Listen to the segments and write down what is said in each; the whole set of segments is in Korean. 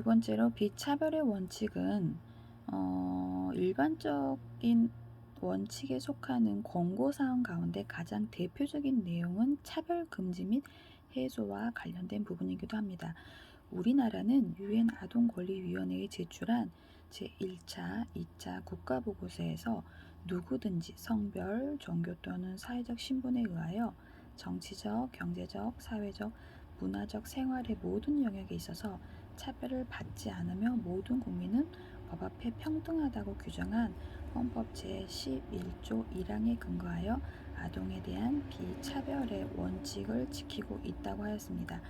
두 번째로 비차별의 원칙은 어, 일반적인 원칙에 속하는 권고사항 가운데 가장 대표적인 내용은 차별 금지 및 해소와 관련된 부분이기도 합니다. 우리나라는 유엔 아동권리위원회에 제출한 제1차, 2차 국가보고서에서 누구든지 성별, 종교 또는 사회적 신분에 의하여 정치적, 경제적, 사회적, 문화적 생활의 모든 영역에 있어서 차별을 받지 않으며 모든 국민은 법 앞에 평등하다고 규정한 헌법 제11조 1항에 근거하여 아동에 대한 비차별의 원칙을 지키고 있다고 하였습니다.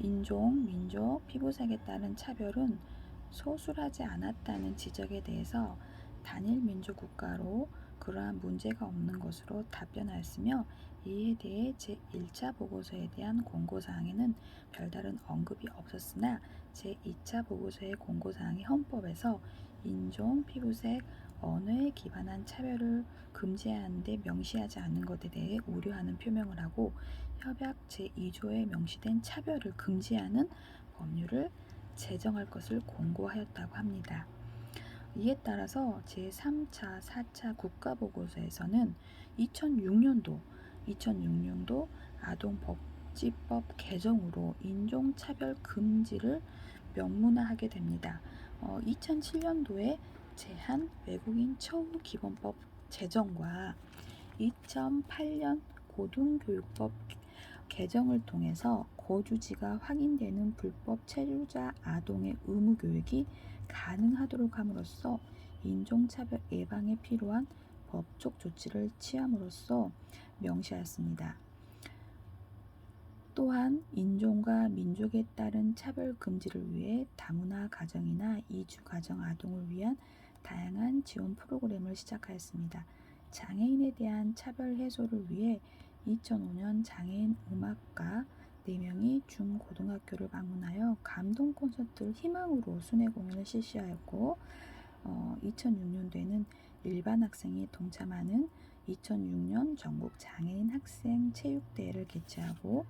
인종, 민족, 피부색에 따른 차별은 소술하지 않았다는 지적에 대해서 단일 민족 국가로 그러한 문제가 없는 것으로 답변하였으며 이에 대해 제1차 보고서에 대한 공고사항에는 별다른 언급이 없었으나 제2차 보고서의 공고사항이 헌법에서 인종, 피부색, 언어에 기반한 차별을 금지하는데 명시하지 않은 것에 대해 우려하는 표명을 하고 협약 제2조에 명시된 차별을 금지하는 법률을 제정할 것을 공고하였다고 합니다. 이에 따라서 제3차, 4차 국가보고서에서는 2006년도, 2006년도 아동복지법 개정으로 인종차별 금지를 명문화하게 됩니다. 어, 2007년도에 제한 외국인 처우 기본법 제정과 2008년 고등교육법 개정을 통해서 거주지가 확인되는 불법 체류자 아동의 의무 교육이 가능하도록 함으로써 인종차별 예방에 필요한 법적 조치를 취함으로써 명시하였습니다. 또한 인종과 민족에 따른 차별 금지를 위해 다문화 가정이나 이주 가정 아동을 위한 다양한 지원 프로그램을 시작하였습니다. 장애인에 대한 차별 해소를 위해 2005년 장애인 음악가 4명이 중고등학교를 방문하여 감동 콘서트를 희망으로 순회 공연을 실시하였고 어, 2006년도에는 일반 학생이 동참하는 2006년 전국 장애인 학생 체육대회를 개최하고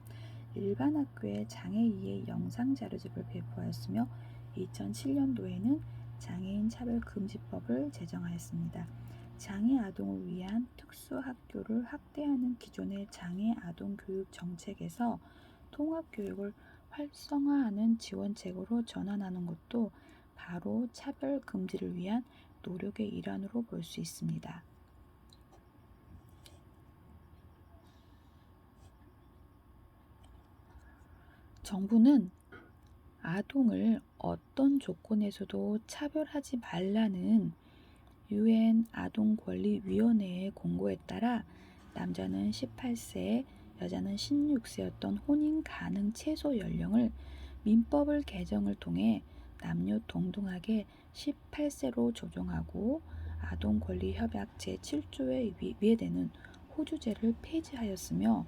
일반 학교에 장애인의 영상 자료집을 배포하였으며 2007년도에는 장애인 차별 금지법을 제정하였습니다. 장애 아동을 위한 특수 학교를 확대하는 기존의 장애 아동 교육 정책에서 통합 교육을 활성화하는 지원책으로 전환하는 것도 바로 차별 금지를 위한 노력의 일환으로 볼 수 있습니다. 정부는 아동을 어떤 조건에서도 차별하지 말라는 유엔 아동권리위원회의 공고에 따라 남자는 18세, 여자는 16세였던 혼인 가능 최소 연령을 민법을 개정을 통해 남녀 동등하게 18세로 조정하고 아동권리협약 제7조에 위배되는 호주제를 폐지하였으며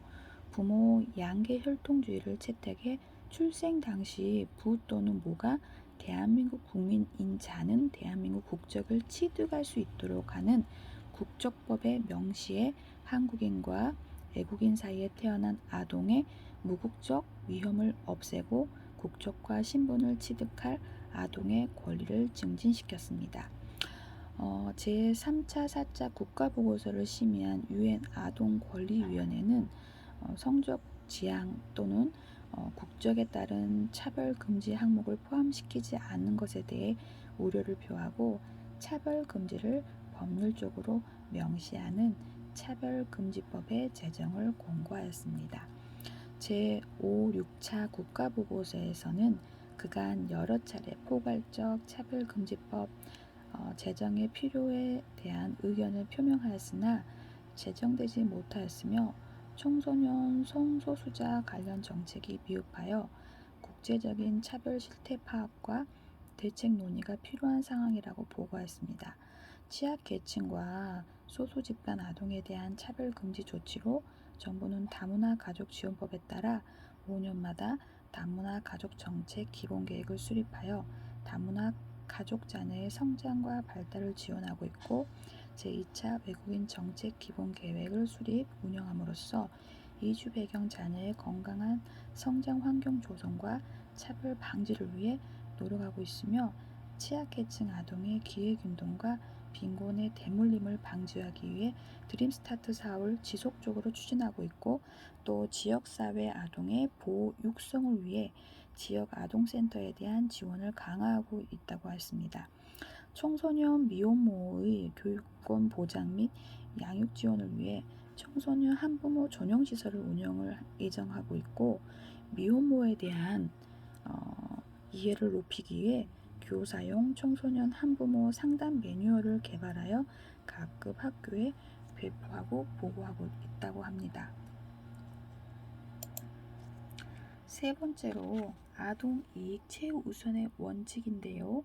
부모 양계 혈통주의를 채택해 출생 당시 부 또는 모가 대한민국 국민인 자는 대한민국 국적을 취득할 수 있도록 하는 국적법의 명시에 한국인과 외국인 사이에 태어난 아동의 무국적 위험을 없애고 국적과 신분을 취득할 아동의 권리를 증진시켰습니다. 어, 제3차, 4차 국가보고서를 심의한 유엔 아동권리위원회는 어, 성적 지향 또는 어, 국적에 따른 차별 금지 항목을 포함시키지 않는 것에 대해 우려를 표하고 차별 금지를 법률적으로 명시하는 차별금지법의 제정을 공고하였습니다. 제5, 6차 국가보고서에서는 그간 여러 차례 포괄적 차별금지법 어, 제정의 필요에 대한 의견을 표명하였으나 제정되지 못하였으며 청소년 성소수자 관련 정책이 미흡하여 국제적인 차별 실태 파악과 대책 논의가 필요한 상황이라고 보고했습니다. 취약 계층과 소수 집단 아동에 대한 차별 금지 조치로 정부는 다문화 가족 지원법에 따라 5년마다 다문화 가족 정책 기본 계획을 수립하여 다문화 가족 자녀의 성장과 발달을 지원하고 있고 제2차 외국인 정책 기본 계획을 수립 운영함으로써 이주 배경 자녀의 건강한 성장 환경 조성과 차별 방지를 위해 노력하고 있으며 취약계층 아동의 기회균등과 빈곤의 대물림을 방지하기 위해 드림스타트 사업을 지속적으로 추진하고 있고 또 지역사회 아동의 보호 육성을 위해 지역 아동센터에 대한 지원을 강화하고 있다고 했습니다. 청소년 미혼모의 교육권 보장 및 양육 지원을 위해 청소년 한부모 전용 시설을 운영을 예정하고 있고 미혼모에 대한 어, 이해를 높이기 위해 교사용 청소년 한부모 상담 매뉴얼을 개발하여 각급 학교에 배포하고 보고하고 있다고 합니다. 세 번째로 아동 이익 최우선의 원칙인데요.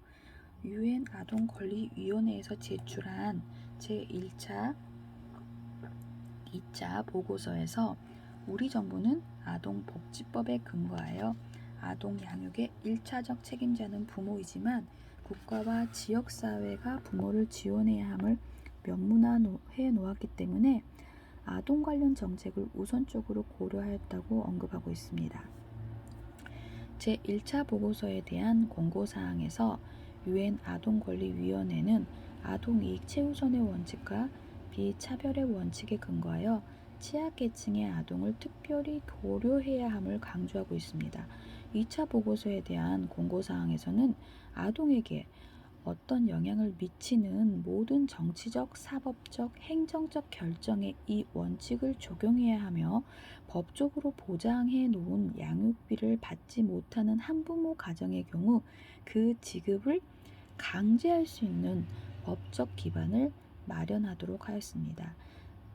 유엔 아동 권리 위원회에서 제출한 제1차 2차 보고서에서 우리 정부는 아동 복지법에 근거하여 아동 양육의 1차적 책임자는 부모이지만 국가와 지역 사회가 부모를 지원해야 함을 명문화해 놓았기 때문에 아동 관련 정책을 우선적으로 고려하였다고 언급하고 있습니다. 제1차 보고서에 대한 공고사항에서 유엔 아동권리위원회는 아동이익 최우선의 원칙과 비차별의 원칙에 근거하여 취약계층의 아동을 특별히 고려해야 함을 강조하고 있습니다. 2차 보고서에 대한 공고사항에서는 아동에게 어떤 영향을 미치는 모든 정치적, 사법적, 행정적 결정에 이 원칙을 적용해야 하며 법적으로 보장해 놓은 양육비를 받지 못하는 한부모 가정의 경우 그 지급을 강제할 수 있는 법적 기반을 마련하도록 하였습니다.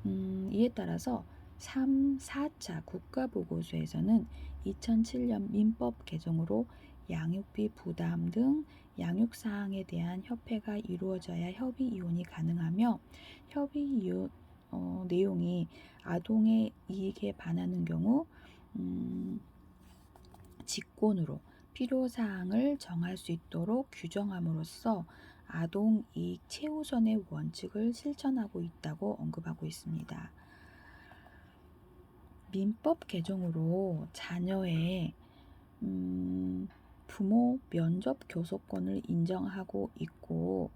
음, 이에 따라서 3, 4차 국가보고서에서는 2007년 민법 개정으로 양육비 부담 등 양육 사항에 대한 협회가 이루어져야 협의 이혼이 가능하며 협의 이혼 어, 내용이 아동의 이익에 반하는 경우 음, 직권으로 필요 사항을 정할 수 있도록 규정함으로써 아동 이익 최우선의 원칙을 실천하고 있다고 언급하고 있습니다. 민법 개정으로 자녀의 음, 부모 면접 교섭권을 인정하고 있고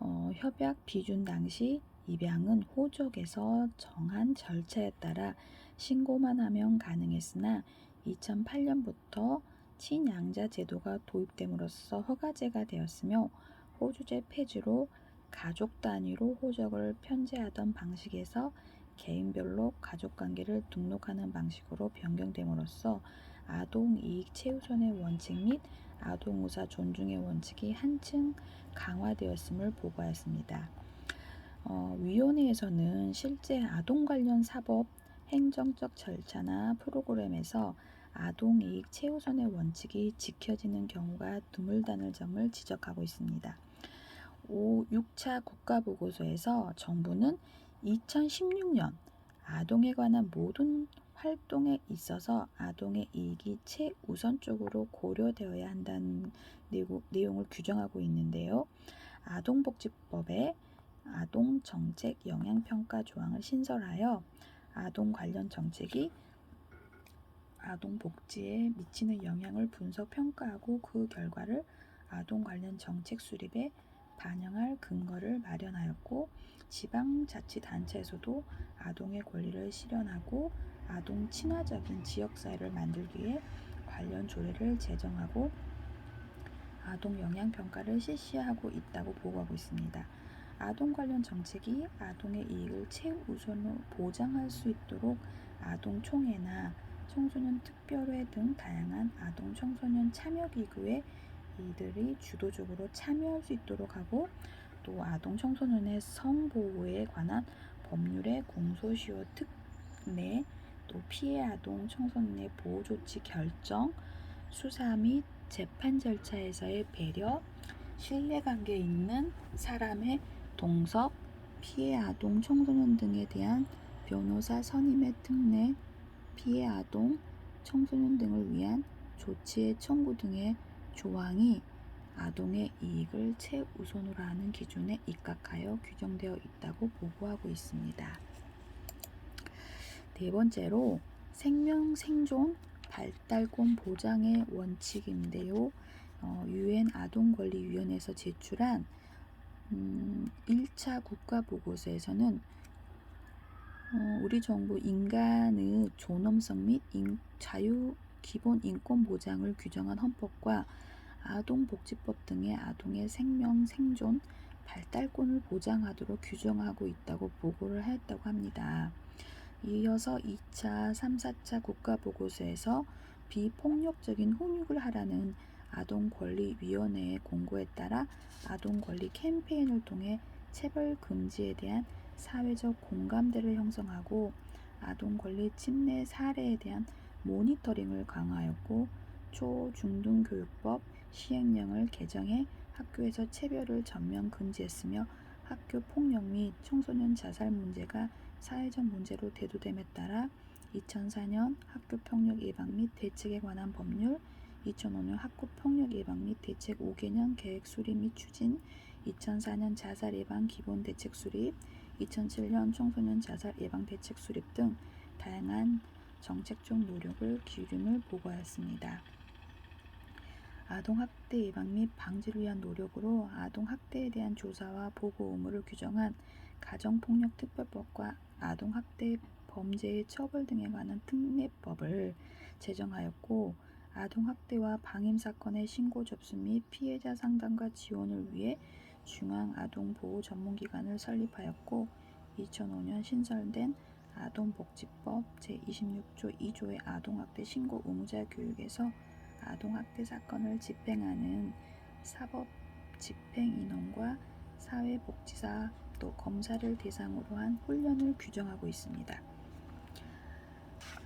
어, 협약 비준 당시 입양은 호적에서 정한 절차에 따라 신고만 하면 가능했으나 2008년부터 친양자 제도가 도입됨으로써 허가제가 되었으며 호주제 폐지로 가족 단위로 호적을 편제하던 방식에서 개인별로 가족관계를 등록하는 방식으로 변경됨으로써 아동 이익 최우선의 원칙 및 아동 의사 존중의 원칙이 한층 강화되었음을 보고하였습니다. 어, 위원회에서는 실제 아동 관련 사법, 행정적 절차나 프로그램에서 아동 이익 최우선의 원칙이 지켜지는 경우가 드물다는 점을 지적하고 있습니다. 5, 6차 국가보고서에서 정부는 2016년 아동에 관한 모든 활동에 있어서 아동의 이익이 최우선적으로 고려되어야 한다는 내용을 규정하고 있는데요. 아동복지법에 아동정책 영향평가 조항을 신설하여 아동 관련 정책이 아동 복지에 미치는 영향을 분석 평가하고 그 결과를 아동 관련 정책 수립에 반영할 근거를 마련하였고 지방자치단체에서도 아동의 권리를 실현하고 아동 친화적인 지역사회를 만들기 위해 관련 조례를 제정하고 아동 영향 평가를 실시하고 있다고 보고하고 있습니다. 아동 관련 정책이 아동의 이익을 최우선으로 보장할 수 있도록 아동총회나 청소년 특별회 등 다양한 아동 청소년 참여 기구에 이들이 주도적으로 참여할 수 있도록 하고 또 아동 청소년의 성보호에 관한 법률의 공소시효 특례 또 피해 아동 청소년의 보호 조치 결정 수사 및 재판 절차에서의 배려 신뢰관계 있는 사람의 동석 피해 아동 청소년 등에 대한 변호사 선임의 특례 피해 아동 청소년 등을 위한 조치의 청구 등의 조항이 아동의 이익을 최우선으로 하는 기준에 입각하여 규정되어 있다고 보고하고 있습니다. 네 번째로 생명 생존 발달권 보장의 원칙인데요. 어, 유엔 아동권리위원회에서 제출한 음, 1차 국가보고서에서는 어, 우리 정부 인간의 존엄성 및 인, 자유 기본 인권 보장을 규정한 헌법과 아동복지법 등의 아동의 생명, 생존, 발달권을 보장하도록 규정하고 있다고 보고를 하였다고 합니다. 이어서 2차, 3, 4차 국가보고서에서 비폭력적인 훈육을 하라는 아동권리위원회의 공고에 따라 아동권리 캠페인을 통해 체벌 금지에 대한 사회적 공감대를 형성하고 아동 권리 침해 사례에 대한 모니터링을 강화하였고 초, 중등 교육법 시행령을 개정해 학교에서 체별을 전면 금지했으며 학교 폭력 및 청소년 자살 문제가 사회적 문제로 대두됨에 따라 2004년 학교 폭력 예방 및 대책에 관한 법률, 2005년 학교 폭력 예방 및 대책 5개년 계획 수립 및 추진, 2004년 자살 예방 기본 대책 수립, 2007년 청소년 자살 예방 대책 수립 등 다양한 정책적 노력을 기울임을 보고하였습니다. 아동학대 예방 및 방지를 위한 노력으로 아동학대에 대한 조사와 보고 의무를 규정한 가정폭력특별법과 아동학대 범죄의 처벌 등에 관한 특례법을 제정하였고 아동학대와 방임사건의 신고 접수 및 피해자 상담과 지원을 위해 중앙아동보호전문기관을 설립하였고 2005년 신설된 아동복지법 제26조 2조의 아동학대 신고 의무자 교육에서 아동학대 사건을 집행하는 사법 집행 인원과 사회복지사 또 검사를 대상으로 한 훈련을 규정하고 있습니다.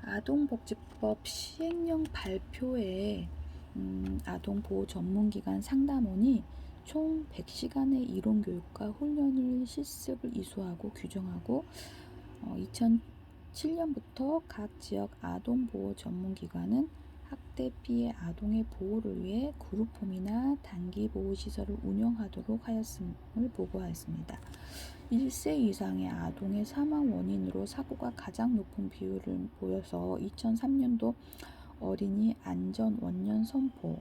아동복지법 시행령 발표에 음, 아동보호 전문기관 상담원이 총 100시간의 이론 교육과 훈련을 실습을 이수하고 규정하고 어, 2007년부터 각 지역 아동 보호 전문 기관은 학대 피해 아동의 보호를 위해 그룹홈이나 단기 보호 시설을 운영하도록 하였음을 보고하였습니다. 1세 이상의 아동의 사망 원인으로 사고가 가장 높은 비율을 보여서 2003년도 어린이 안전 원년 선포,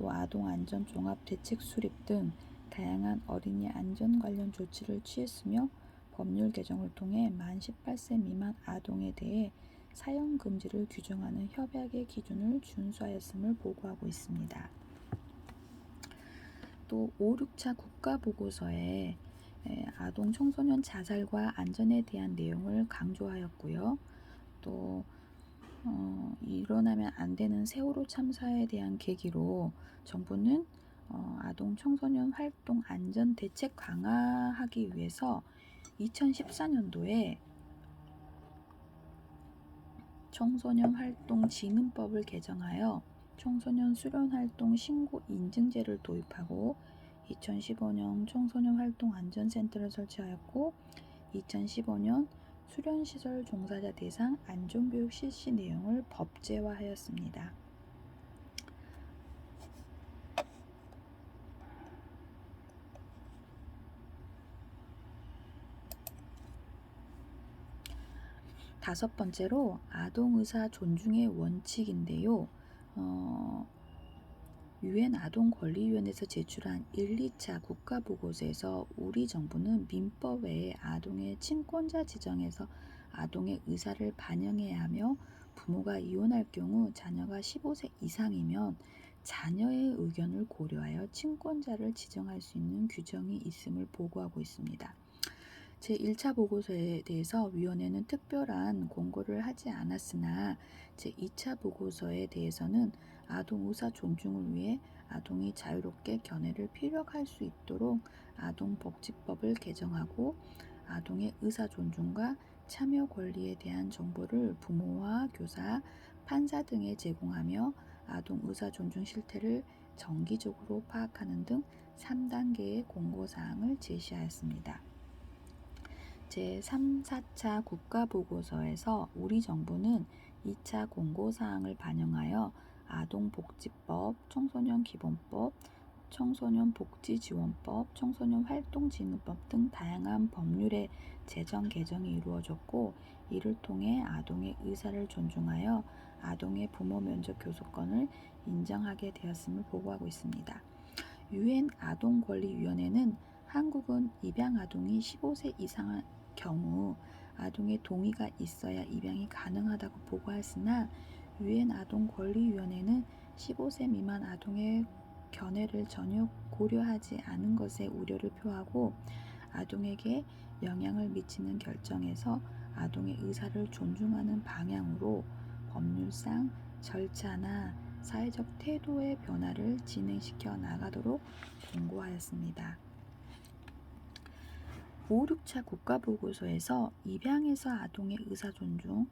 또 아동 안전 종합 대책 수립 등 다양한 어린이 안전 관련 조치를 취했으며 법률 개정을 통해 만 18세 미만 아동에 대해 사형 금지를 규정하는 협약의 기준을 준수하였음을 보고하고 있습니다. 또 5, 6차 국가 보고서에 아동 청소년 자살과 안전에 대한 내용을 강조하였고요. 또 어, 일어나면 안 되는 세월호 참사에 대한 계기로 정부는 어, 아동 청소년 활동 안전 대책 강화하기 위해서 2014년도에 청소년 활동 진흥법을 개정하여 청소년 수련 활동 신고 인증제를 도입하고 2015년 청소년 활동 안전센터를 설치하였고 2015년 수련시설 종사자 대상 안전교육 실시 내용을 법제화하였습니다. 다섯 번째로 아동의사 존중의 원칙인데요. 어, 유엔 아동권리위원회에서 제출한 1, 2차 국가보고서에서 우리 정부는 민법 외에 아동의 친권자 지정에서 아동의 의사를 반영해야 하며 부모가 이혼할 경우 자녀가 15세 이상이면 자녀의 의견을 고려하여 친권자를 지정할 수 있는 규정이 있음을 보고하고 있습니다. 제1차 보고서에 대해서 위원회는 특별한 공고를 하지 않았으나 제2차 보고서에 대해서는 아동 의사 존중을 위해 아동이 자유롭게 견해를 피력할 수 있도록 아동복지법을 개정하고 아동의 의사 존중과 참여 권리에 대한 정보를 부모와 교사, 판사 등에 제공하며 아동 의사 존중 실태를 정기적으로 파악하는 등 3단계의 공고사항을 제시하였습니다. 제3, 4차 국가보고서에서 우리 정부는 2차 공고사항을 반영하여 아동복지법, 청소년기본법, 청소년복지지원법, 청소년활동진흥법 등 다양한 법률의 제정 개정이 이루어졌고 이를 통해 아동의 의사를 존중하여 아동의 부모 면접 교섭권을 인정하게 되었음을 보고하고 있습니다. 유엔 아동권리위원회는 한국은 입양 아동이 15세 이상의 경우 아동의 동의가 있어야 입양이 가능하다고 보고하였으나 유엔 아동 권리위원회는 15세 미만 아동의 견해를 전혀 고려하지 않은 것에 우려를 표하고 아동에게 영향을 미치는 결정에서 아동의 의사를 존중하는 방향으로 법률상 절차나 사회적 태도의 변화를 진행시켜 나가도록 권고하였습니다. 5, 6차 국가보고서에서 입양에서 아동의 의사 존중,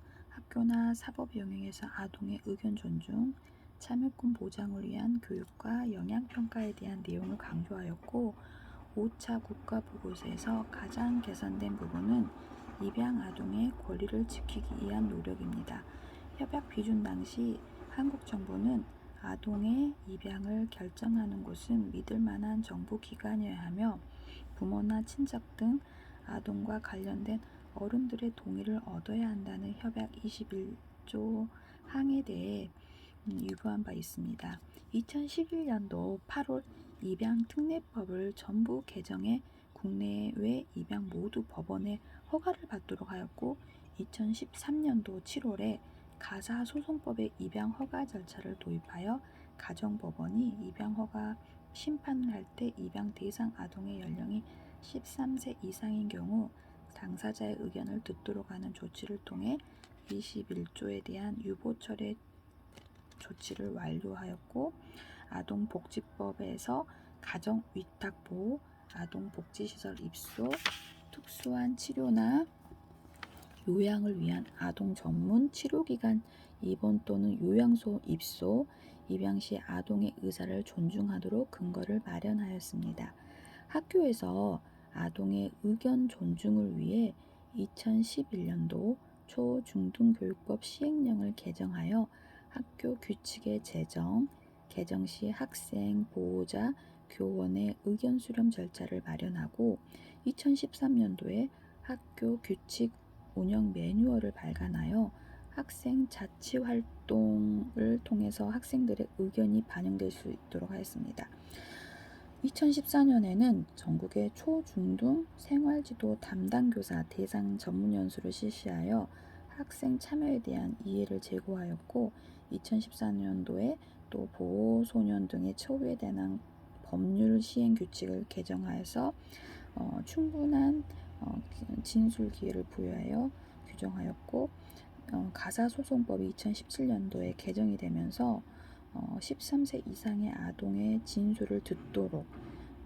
학교나 사법 영역에서 아동의 의견 존중, 참여권 보장을 위한 교육과 영향평가에 대한 내용을 강조하였고 5차 국가보고서에서 가장 개선된 부분은 입양 아동의 권리를 지키기 위한 노력입니다. 협약 비준 당시 한국 정부는 아동의 입양을 결정하는 곳은 믿을 만한 정부 기관이어야 하며 부모나 친척 등 아동과 관련된 어른들의 동의를 얻어야 한다는 협약 21조 항에 대해 음, 유보한 바 있습니다. 2011년도 8월 입양 특례법을 전부 개정해 국내외 입양 모두 법원의 허가를 받도록 하였고 2013년도 7월에 가사 소송법의 입양 허가 절차를 도입하여 가정법원이 입양 허가 심판을 할 때 입양 대상 아동의 연령이 13세 이상인 경우 당사자의 의견을 듣도록 하는 조치를 통해 21조에 대한 유보철의 조치를 완료하였고 아동복지법에서 가정 위탁 보호, 아동복지시설 입소, 특수한 치료나 요양을 위한 아동 전문 치료기관 입원 또는 요양소 입소, 입양 시 아동의 의사를 존중하도록 근거를 마련하였습니다. 학교에서 아동의 의견 존중을 위해 2011년도 초중등교육법 시행령을 개정하여 학교 규칙의 제정, 개정 시 학생, 보호자, 교원의 의견 수렴 절차를 마련하고 2013년도에 학교 규칙 운영 매뉴얼을 발간하여 학생 자치 활동을 통해서 학생들의 의견이 반영될 수 있도록 하였습니다. 2014년에는 전국의 초, 중등 생활지도 담당 교사 대상 전문 연수를 실시하여 학생 참여에 대한 이해를 제고하였고 2014년도에 또 보호소년 등의 처우에 대한 법률 시행 규칙을 개정하여서 어, 충분한 어, 진술 기회를 부여하여 규정하였고 어, 가사소송법이 2017년도에 개정이 되면서 어, 13세 이상의 아동의 진술을 듣도록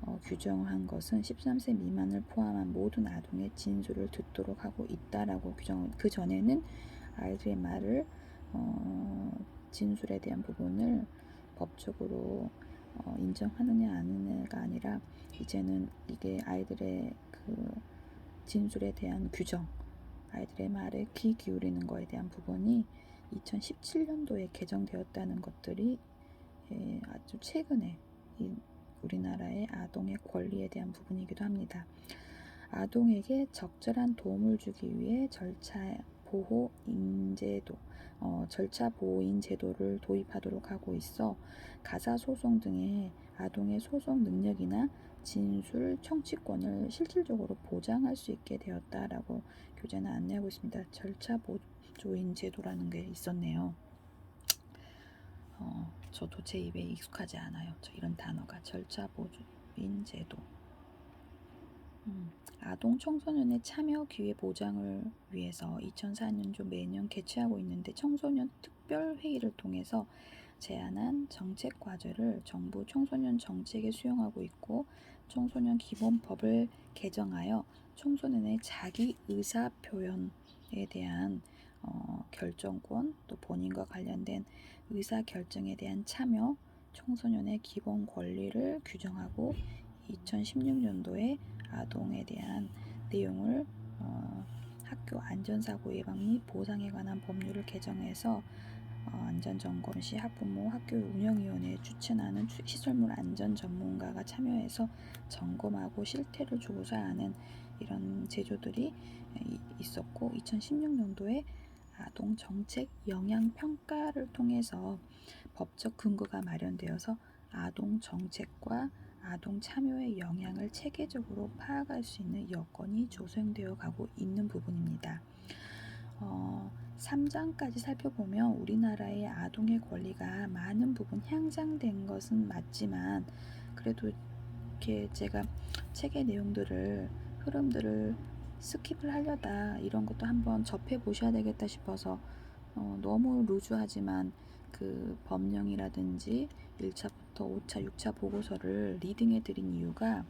어, 규정한 것은 13세 미만을 포함한 모든 아동의 진술을 듣도록 하고 있다라고 규정. 그 전에는 아이들의 말을 어, 진술에 대한 부분을 법적으로 어, 인정하느냐 아니냐가 아니라 이제는 이게 아이들의 그 진술에 대한 규정, 아이들의 말에 귀 기울이는 거에 대한 부분이 2017년도에 개정되었다는 것들이 예, 아주 최근에 이 우리나라의 아동의 권리에 대한 부분이기도 합니다. 아동에게 적절한 도움을 주기 위해 절차 보호 인제도 어, 절차 보호인 제도를 도입하도록 하고 있어 가사 소송 등의 아동의 소송 능력이나 진술 청취권을 실질적으로 보장할 수 있게 되었다라고 교재는 안내하고 있습니다. 절차 보 조인 제도라는 게 있었네요. 어, 저도 제 입에 익숙하지 않아요. 저 이런 단어가 절차 보조인 제도. 음, 아동 청소년의 참여 기회 보장을 위해서 2004년조 매년 개최하고 있는데 청소년 특별 회의를 통해서 제안한 정책 과제를 정부 청소년 정책에 수용하고 있고 청소년 기본법을 개정하여 청소년의 자기 의사 표현에 대한 어, 결정권 또 본인과 관련된 의사 결정에 대한 참여 청소년의 기본 권리를 규정하고 2016년도에 아동에 대한 내용을 어, 학교 안전사고 예방 및 보상에 관한 법률을 개정해서 어, 안전점검 시 학부모 학교 운영위원회에 추천하는 추- 시설물 안전 전문가가 참여해서 점검하고 실태를 조사하는 이런 제조들이 이- 있었고 2016년도에 아동 정책 영향 평가를 통해서 법적 근거가 마련되어서 아동 정책과 아동 참여의 영향을 체계적으로 파악할 수 있는 여건이 조성되어 가고 있는 부분입니다. 어, 3장까지 살펴보면 우리나라의 아동의 권리가 많은 부분 향상된 것은 맞지만 그래도 이렇게 제가 책의 내용들을 흐름들을 스킵을 하려다 이런 것도 한번 접해 보셔야 되겠다 싶어서 어, 너무 루즈하지만 그 법령이라든지 1차부터 5차, 6차 보고서를 리딩해 드린 이유가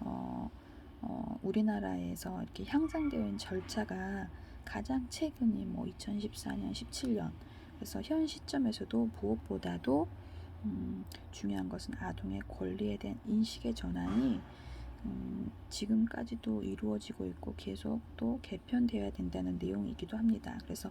어, 어, 우리나라에서 이렇게 향상되어 있는 절차가 가장 최근이 뭐 2014년, 17년. 그래서 현 시점에서도 무엇보다도 음, 중요한 것은 아동의 권리에 대한 인식의 전환이 음, 지금까지도 이루어지고 있고 계속 또 개편되어야 된다는 내용이기도 합니다. 그래서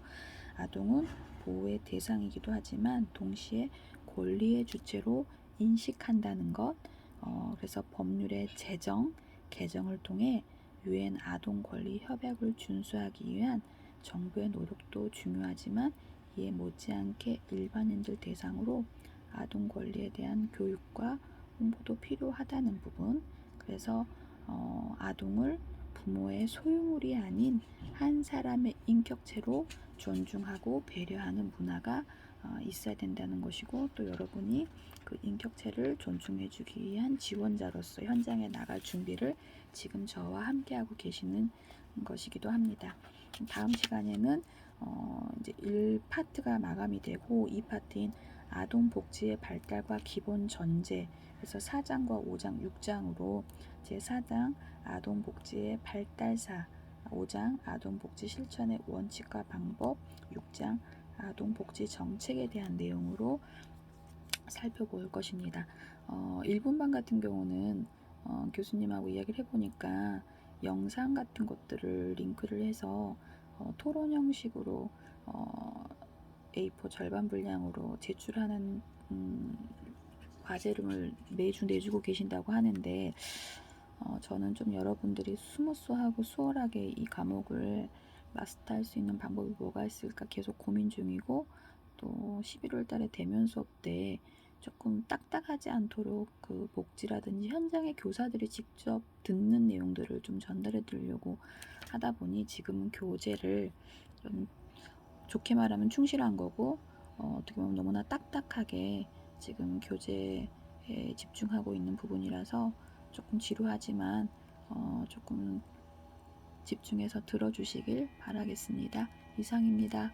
아동은 보호의 대상이기도 하지만 동시에 권리의 주체로 인식한다는 것, 어, 그래서 법률의 제정, 개정을 통해 유엔 아동 권리 협약을 준수하기 위한 정부의 노력도 중요하지만 이에 못지않게 일반인들 대상으로 아동 권리에 대한 교육과 홍보도 필요하다는 부분. 그래서 어, 아동을 부모의 소유물이 아닌 한 사람의 인격체로 존중하고 배려하는 문화가 어, 있어야 된다는 것이고 또 여러분이 그 인격체를 존중해주기 위한 지원자로서 현장에 나갈 준비를 지금 저와 함께하고 계시는 것이기도 합니다. 다음 시간에는 어, 이제 1파트가 마감이 되고 2파트인 아동 복지의 발달과 기본 전제 그래서 4장과 5장, 6장으로 제 4장 아동 복지의 발달사 5장 아동복지 실천의 원칙과 방법 6장 아동복지 정책에 대한 내용으로 살펴볼 것입니다. 어, 1분반 같은 경우는 어, 교수님하고 이야기를 해보니까 영상 같은 것들을 링크를 해서 어, 토론 형식으로 어, A4 절반 분량으로 제출하는 음, 과제를 매주 내주고 계신다고 하는데 어, 저는 좀 여러분들이 스무스하고 수월하게 이 과목을 마스터할 수 있는 방법이 뭐가 있을까 계속 고민 중이고 또 11월 달에 대면 수업 때 조금 딱딱하지 않도록 그 복지라든지 현장의 교사들이 직접 듣는 내용들을 좀 전달해 드리려고 하다 보니 지금은 교재를 좀 좋게 말하면 충실한 거고 어, 어떻게 보면 너무나 딱딱하게 지금 교재에 집중하고 있는 부분이라서 조금 지루하지만 어, 조금 집중해서 들어주시길 바라겠습니다. 이상입니다.